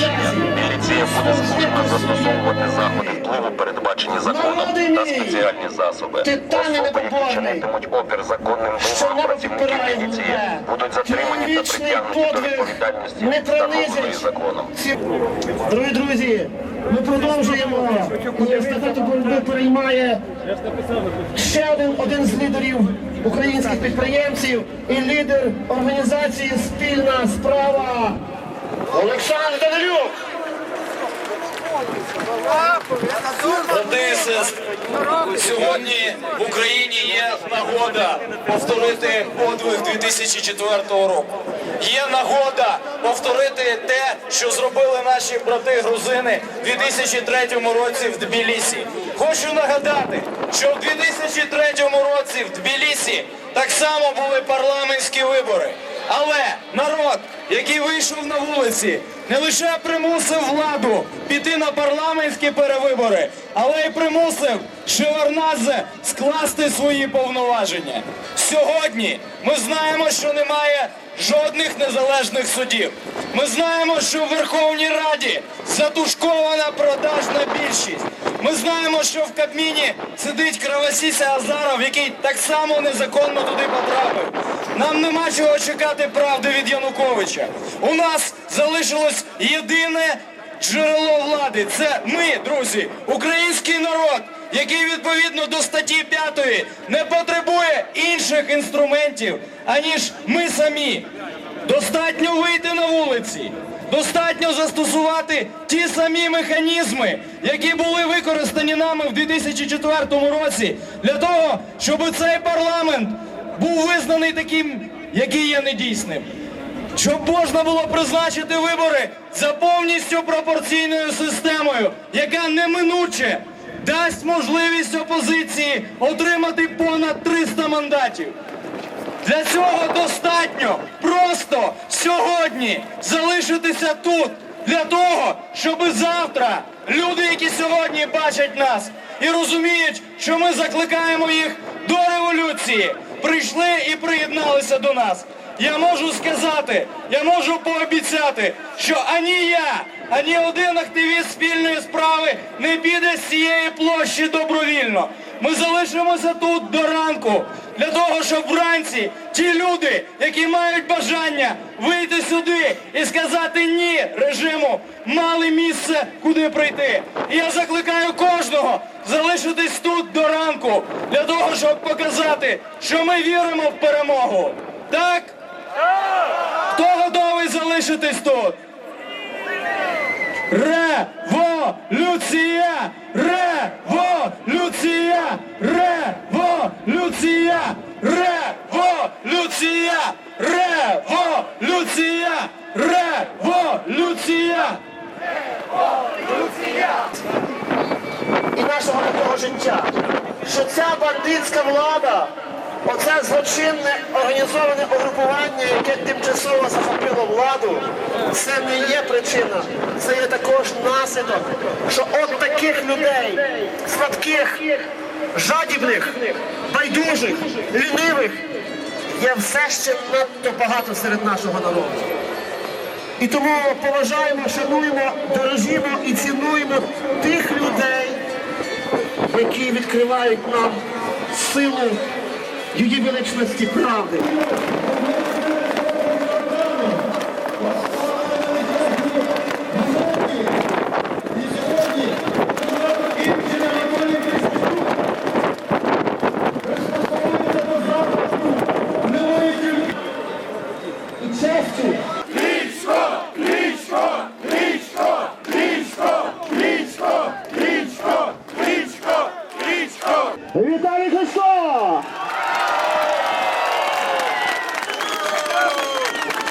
Міліція буде змушена застосовувати заходи впливу, передбачені законом, та спеціальні засоби. Особи, які чинитимуть опір законним вимогам працівників міліції, будуть затримані та притягнуті до відповідальності, встановленої законом. Дорогі друзі, ми продовжуємо. І естафету боротьби переймає ще один, один з лідерів українських підприємців і лідер організації Спільна справа Олександр Данилюк. ДСС. Сьогодні в Україні є нагода повторити подвиг 2004 року. Є нагода повторити те, що зробили наші брати грузини в 2003 році в Тбілісі. Хочу нагадати, що в 2003 році в Тбілісі так само були парламентські вибори. Але народ, який вийшов на вулиці, не лише примусив владу піти на парламентські перевибори, але й примусив Шеварнадзе скласти свої повноваження. Сьогодні ми знаємо, що немає жодних незалежних судів. Ми знаємо, що в Верховній Раді затушкована продажна більшість. Ми знаємо, що в Кабміні сидить Кравосіся Азаров, який так само незаконно туди потрапив. Нам нема чого чекати правди від Януковича. У нас залишилось єдине джерело влади. Це ми, друзі, український народ, який відповідно до статті 5 не потребує інших інструментів, аніж ми самі. Достатньо вийти на вулиці. Достатньо застосувати ті самі механізми, які були використані нами в 2004 році, для того, щоб цей парламент був визнаний таким, який є недійсним. Щоб можна було призначити вибори за повністю пропорційною системою, яка неминуче дасть можливість опозиції отримати понад 300 мандатів. Для цього достатньо просто сьогодні залишитися тут. Для того, щоб завтра люди, які сьогодні бачать нас і розуміють, що ми закликаємо їх до революції, прийшли і приєдналися до нас. Я можу сказати, я можу пообіцяти, що ані я, ані один активіст спільної справи не піде з цієї площі добровільно. Ми залишимося тут до ранку для того, щоб вранці ті люди, які мають бажання вийти сюди і сказати ні режиму, мали місце, куди прийти. І я закликаю кожного залишитись тут до ранку для того, щоб показати, що ми віримо в перемогу. Так? Хто готовий залишитись тут? Революція! Революція! Революція! Революція! Революція! Революція! Революція! і нашого такого життя, що ця бандитська влада, оце злочинне організоване угрупування, яке тимчасово захопило владу, це не є причина, це є також наслідок, що от таких людей, слабких, жадібних, байдужих, лінивих, є все ще надто багато серед нашого народу. І тому поважаємо, шануємо, дорожимо і цінуємо тих людей, які відкривають нам силу її величності правди.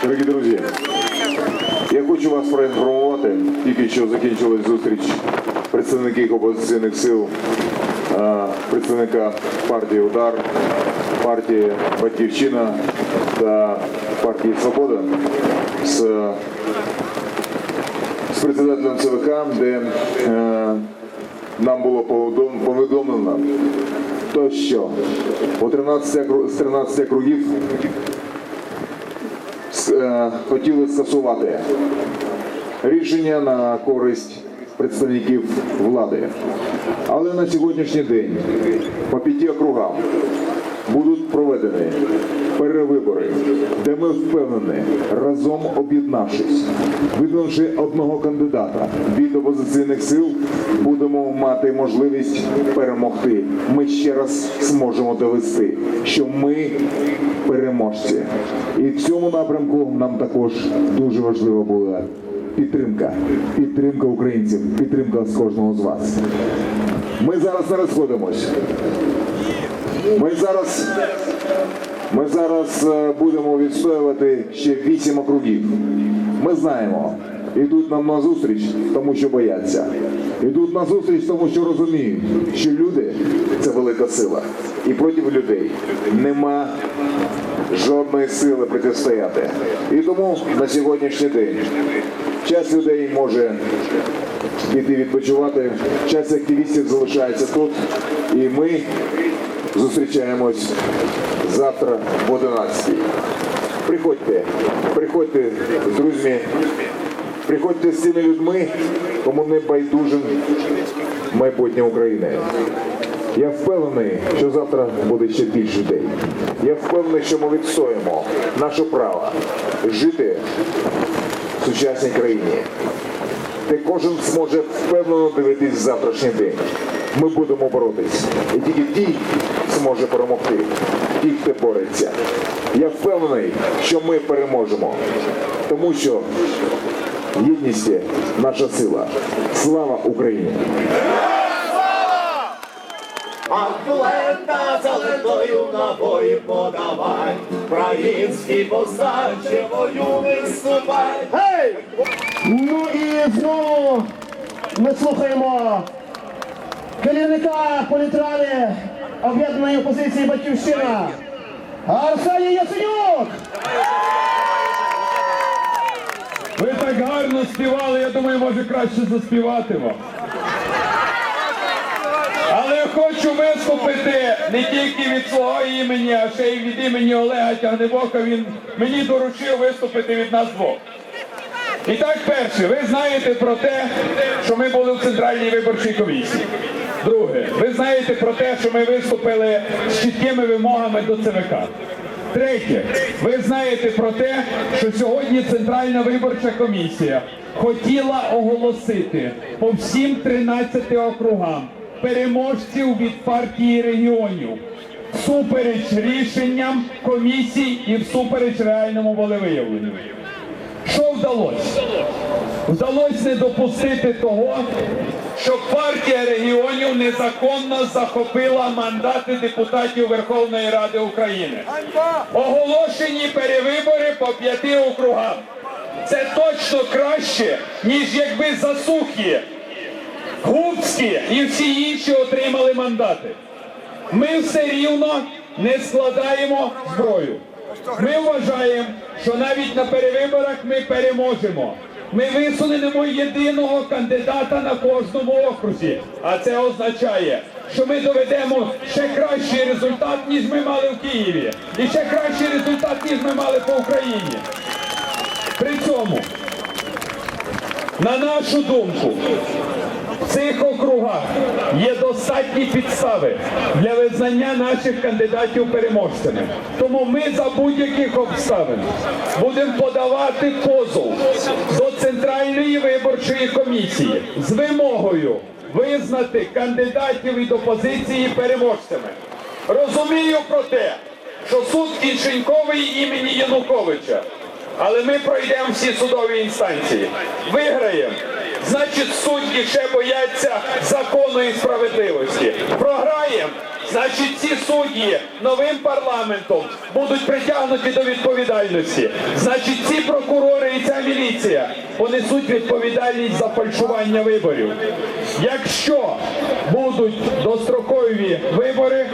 Дорогі друзі, я хочу вас проінформувати. Тільки що закінчилась зустріч представників опозиційних сил, представника партії Удар, партії Батьківщина та партії Свобода з, з председателем ЦВК, де е, нам було повідомлено, то що у 13 окру- з 13 округів с- е, хотіли скасувати рішення на користь представників влади. Але на сьогоднішній день по п'яти округам будуть проведені перевибори, де ми впевнені, разом об'єднавшись, видавши одного кандидата від опозиційних сил, будемо мати можливість перемогти. Ми ще раз зможемо довести, що ми переможці. І в цьому напрямку нам також дуже важлива була підтримка, підтримка українців, підтримка з кожного з вас. Ми зараз не розходимось. Ми зараз, ми зараз е, будемо відстоювати ще вісім округів. Ми знаємо, йдуть нам на зустріч, тому що бояться. Йдуть на зустріч, тому що розуміють, що люди це велика сила. І проти людей нема жодної сили протистояти. І тому на сьогоднішній день час людей може піти відпочивати, час активістів залишається тут. І ми зустрічаємось завтра в 11. Приходьте, приходьте з друзями, приходьте з тими людьми, кому не байдужим майбутнє України. Я впевнений, що завтра буде ще більше людей. Я впевнений, що ми відстоїмо наше право жити в сучасній країні, де кожен зможе впевнено дивитись завтрашній день. Ми будемо боротись. І тільки ті зможе перемогти, ті, хто бореться. Я впевнений, що ми переможемо, тому що єдність є наша сила. Слава Україні! Атлета залитою набої подавай, Український повстанче бою виступай. Гей! Ну і знову ми слухаємо керівника політради об'єднаної опозиції Батьківщина Арсеній Яценюк! Ви так гарно співали, я думаю, може краще заспіватимо. Але хочу виступити не тільки від свого імені, а ще й від імені Олега Тягнебока. Він мені доручив виступити від нас двох. І так, перше, ви знаєте про те, що ми були в Центральній виборчій комісії. Друге, ви знаєте про те, що ми виступили з чіткими вимогами до ЦВК. Третє, ви знаєте про те, що сьогодні Центральна виборча комісія хотіла оголосити по всім 13 округам переможців від партії регіонів всупереч рішенням комісій і всупереч реальному волевиявленню. Що вдалося? Вдалося не допустити того, щоб партія регіонів незаконно захопила мандати депутатів Верховної Ради України. Оголошені перевибори по п'яти округам. Це точно краще, ніж якби засухі, губські і всі інші отримали мандати. Ми все рівно не складаємо зброю. Ми вважаємо, що навіть на перевиборах ми переможемо. Ми висунемо єдиного кандидата на кожному окрузі. А це означає, що ми доведемо ще кращий результат, ніж ми мали в Києві. І ще кращий результат, ніж ми мали по Україні. При цьому, на нашу думку, в цих округах є достатні підстави для визнання наших кандидатів переможцями. Тому ми за будь-яких обставин будемо подавати позов виборчої комісії з вимогою визнати кандидатів від опозиції переможцями. Розумію про те, що суд кишеньковий імені Януковича. Але ми пройдемо всі судові інстанції. Виграємо. Значить, судді ще бояться закону і справедливості. Програємо. Значить, ці судді новим парламентом будуть притягнуті до відповідальності. Значить, ці прокурори і ця міліція понесуть відповідальність за фальшування виборів. Якщо будуть дострокові вибори,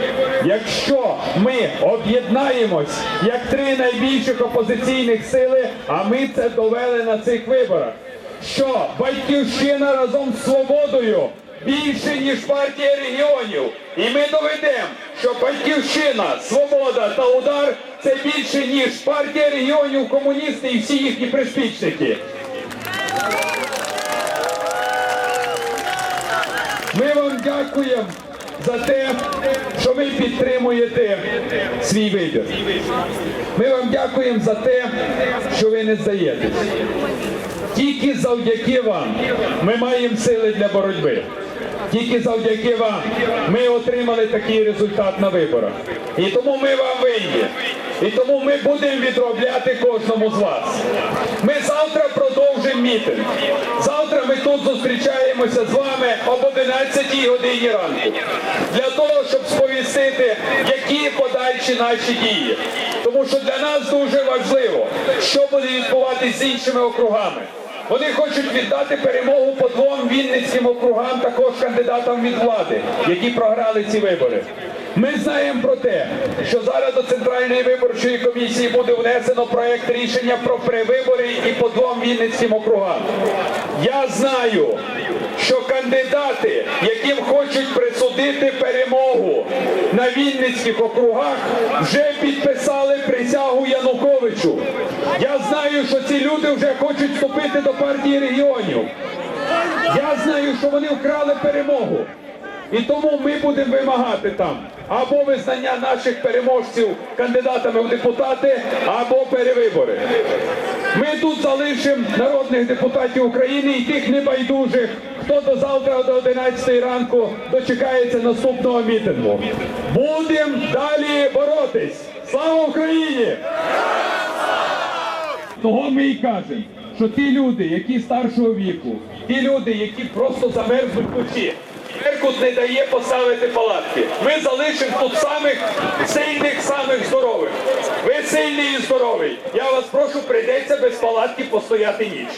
якщо ми об'єднаємось як три найбільших опозиційних сили, а ми це довели на цих виборах, що батьківщина разом з свободою більше, ніж партія регіонів. І ми доведемо, що батьківщина, свобода та удар це більше, ніж партія регіонів, комуністи і всі їхні приспічники. Ми вам дякуємо за те, що ви підтримуєте свій вибір. Ми вам дякуємо за те, що ви не здаєтесь. Тільки завдяки вам ми маємо сили для боротьби. Тільки завдяки вам ми отримали такий результат на виборах. І тому ми вам винні. І тому ми будемо відробляти кожному з вас. Ми завтра продовжимо мітинг. Завтра ми тут зустрічаємося з вами об 11 годині ранку для того, щоб сповістити, які подальші наші дії. Тому що для нас дуже важливо, що буде відбуватися з іншими округами. Вони хочуть віддати перемогу по двом вінницьким округам, також кандидатам від влади, які програли ці вибори. Ми знаємо про те, що зараз до Центральної виборчої комісії буде внесено проєкт рішення про перевибори і по двом вінницьким округам. Я знаю, що кандидати, яким хочуть присудити перемогу на Вінницьких округах, вже підписали присягу Януковичу. Я знаю, що ці люди вже хочуть вступити до партії регіонів. Я знаю, що вони вкрали перемогу. І тому ми будемо вимагати там або визнання наших переможців кандидатами в депутати, або перевибори. Ми тут залишимо народних депутатів України і тих небайдужих, хто до завтра до 11 ранку дочекається наступного мітингу. Будемо далі боротись. Слава Україні! Того ми і кажемо, що ті люди, які старшого віку, ті люди, які просто замерзнуть вночі, Беркут не дає поставити палатки. Ми залишимо тут самих сильних, самих здорових. Ви сильний і здоровий. Я вас прошу, прийдеться без палатки постояти ніч.